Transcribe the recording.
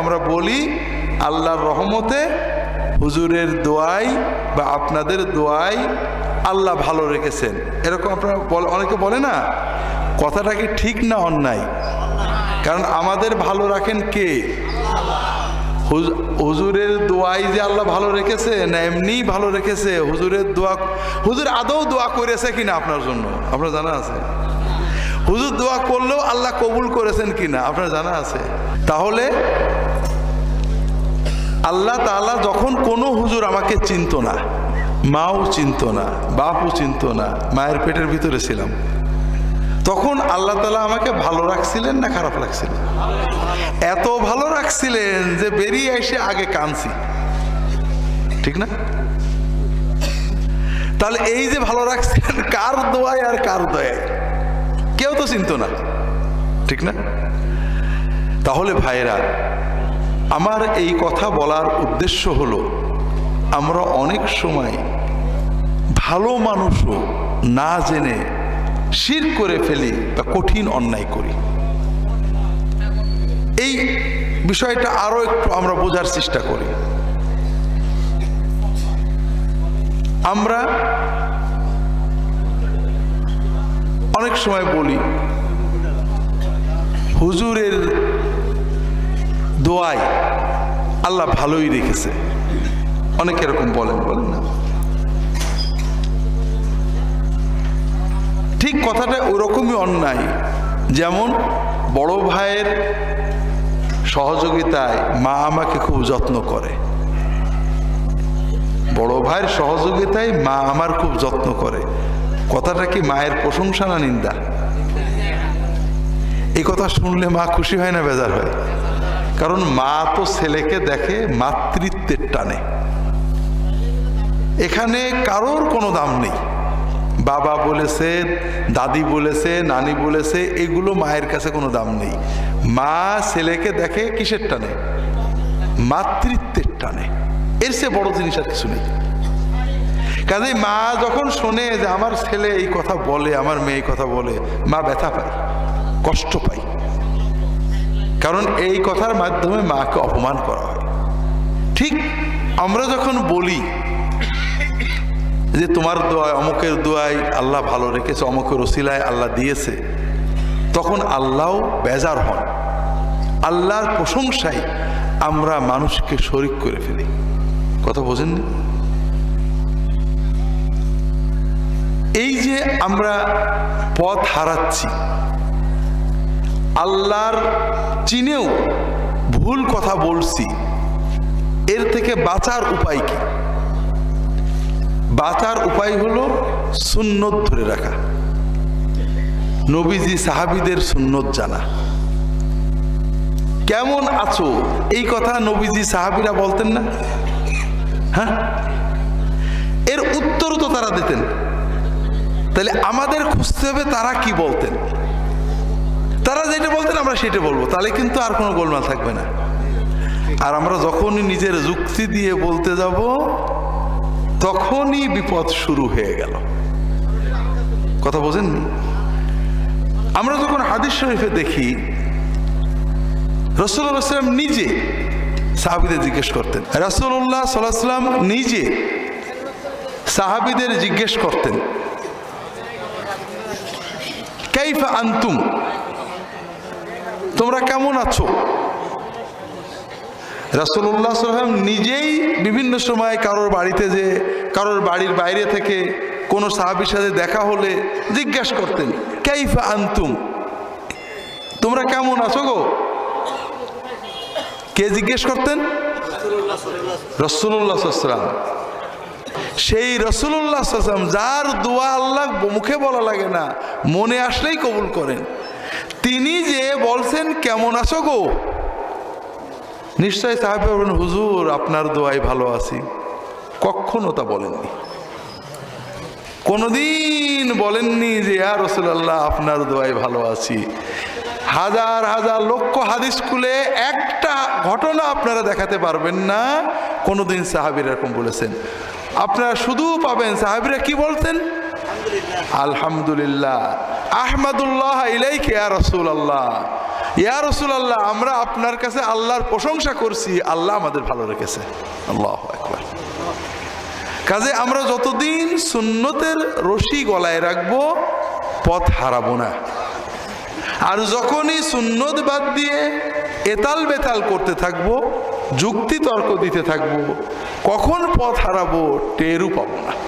আমরা বলি আল্লাহর রহমতে হুজুরের দোয়াই বা আপনাদের দোয়াই আল্লাহ ভালো রেখেছেন। এরকম আপনারা অনেকে বলে না, কথাটা কি ঠিক না অন্যায়? কারণ আমাদের ভালো রাখেন কে? হুজুরের দোয়াই যে আল্লাহ ভালো রেখেছে না এমনিই ভালো রেখেছে? হুজুরের দোয়া, হুজুর আদৌ দোয়া করেছে কিনা আপনার জন্য? আপনার জানা আছে? হুজুর দোয়া করলেও আল্লাহ কবুল করেছেন কিনা? আপনার জানা আছে? তাহলে আল্লাহ তালা যখন কোনো হুজুর আমাকে চিনতো না, মাও চিনতো না, বাপও চিনতো না, মায়ের পেটের ভিতরে ছিলাম। তখন আল্লাহ তালা আমাকে ভালো রাখছিলেন না খারাপ রাখছিলেন? এত ভালো রাখছিলেন যে বেরিয়ে এসে আগে কানছি ঠিক না? তাহলে এই যে ভালো রাখছেন কার দোয়ায় আর কার দয়ায়? কেউ তো চিনত না। ঠিক না? তাহলে ভাইরা আমার এই কথা বলার উদ্দেশ্য হলো, আমরা অনেক সময় ভালো মানুষও না জেনে শির করে ফেলি বা কঠিন অন্যায় করি। এই বিষয়টা আরও একটু আমরা বোঝার চেষ্টা করি। আমরা অনেক সময় বলি, হুজুরের দোয়ায় আল্লাহ ভালোই রেখেছে। অনেক এরকম বলেন। বলেন না ঠিক কথাটা ওরকমই অন্যায়। যেমন বড় ভাইয়ের সহযোগিতায় মা আমাকে খুব যত্ন করে। বড় ভাইয়ের সহযোগিতায় মা আমার খুব যত্ন করে। কথাটা কি মায়ের প্রশংসা না নিন্দা? এই কথা শুনলে মা খুশি হয় না, বেজার হয়? কারণ মা তো ছেলেকে দেখে মাতৃত্বের টানে। এখানে কারোর কোনো দাম নেই। বাবা বলেছে, দাদি বলেছে, নানি বলেছে, এগুলো মায়ের কাছে কোনো দাম নেই। মা ছেলেকে দেখে কিসের টানে? মাতৃত্বের টানে। এর সে বড় জিনিস আর কিছু নেই। কাজেই মা যখন শোনে যে আমার ছেলে এই কথা বলে, আমার মেয়ে এই কথা বলে, মা ব্যথা পায়, কষ্ট পায়। কারণ এই কথার মাধ্যমে মাকে অপমান করা হয়। ঠিক আমরা যখন বলি যে তোমার দোয়ায়, অমুকের দোয়ায় আল্লাহ ভালো রেখেছে, অমুকের ওসিলায় আল্লাহ দিয়েছে, তখন আল্লাহও বেজার হন। আল্লাহর প্রশংসায় আমরা মানুষকে শরিক করে ফেলি। কথা বোঝেননি? এই যে আমরা পথ হারাচ্ছি আল্লাহর চিনেও ভুল কথা বলছি। এর থেকে বাঁচার উপায় কি? বাঁচার উপায় হলো সুন্নত ধরে রাখা। নবীজি সাহাবিদের সুন্নত জানা। কেমন আছো? এই কথা নবীজি সাহাবিরা বলতেন না? হ্যাঁ? এর উত্তর তো তারা দিতেন। তাহলে আমাদের খুঁজতে হবে তারা কি বলতেন? তারা যেটা বলতেন, আমরা সেটা বলব। তাহলে কিন্তু আর কোনো গোলমাল থাকবে না। আর আমরা যখনই নিজের যুক্তি দিয়ে বলতে যাব, তখনই বিপদ শুরু হয়ে গেল। কথা বোঝেন? আমরা যখন হাদিস শরীফে দেখি রসুল্লাহাম নিজে সাহাবিদের জিজ্ঞেস করতেন। রসুল্লাহ সাল্লাম নিজে সাহাবিদের জিজ্ঞেস করতেন, কাইফা আন্তুম? তোমরা কেমন আছো? রাসুল্লাহ সাল্লাম নিজেই বিভিন্ন সময় কারোর বাড়িতে যে, কারোর বাড়ির বাইরে থেকে কোনো সাহাবির সাথে দেখা হলে জিজ্ঞাসা করতেন, কাইফা আন্তুম? তোমরা কেমন আছো গো? কে জিজ্ঞেস করতেন? রসুল্লাহ সাল্লাম সেই রসুল্লাহ সাল্লাম যার দোয়া আল্লাহ মুখে বলা লাগে না, মনে আসলেই কবুল করেন। তিনি যে বলছেন, কেমন আছো গো? নিশ্চয় সাহেব হুজুর, আপনার দোয়াই ভালো আছি। কখনো তা বলেননি। কোনোদিন বলেননি যে আর রসুল্লাহ আপনার দোয়াই ভালো আছি। হাজার হাজার লক্ষ হাদিস খুলে একটা ঘটনা আপনারা দেখাতে পারবেন না। কোনোদিন সাহাবির এরকম বলেছেন। আপনারা শুধু পাবেন। সাহাবিরা কি বলতেন আলহামদুলিল্লাহ। আহমদুল্লাহ ইলাইকে আর রসুল আল্লাহ ইয়া রসুল আল্লাহ আমরা আপনার কাছে আল্লাহর প্রশংসা করছি, আল্লাহ আমাদের ভালো রেখেছে। আল্লাহ একবার কাজে আমরা যতদিন সুন্নতের রশি গলায় রাখব, পথ হারাবো না। আর যখনই সুন্নত বাদ দিয়ে এতাল বেতাল করতে থাকব, যুক্তি তর্ক দিতে থাকব, কখন পথ হারাবো, টেরও পাবো না।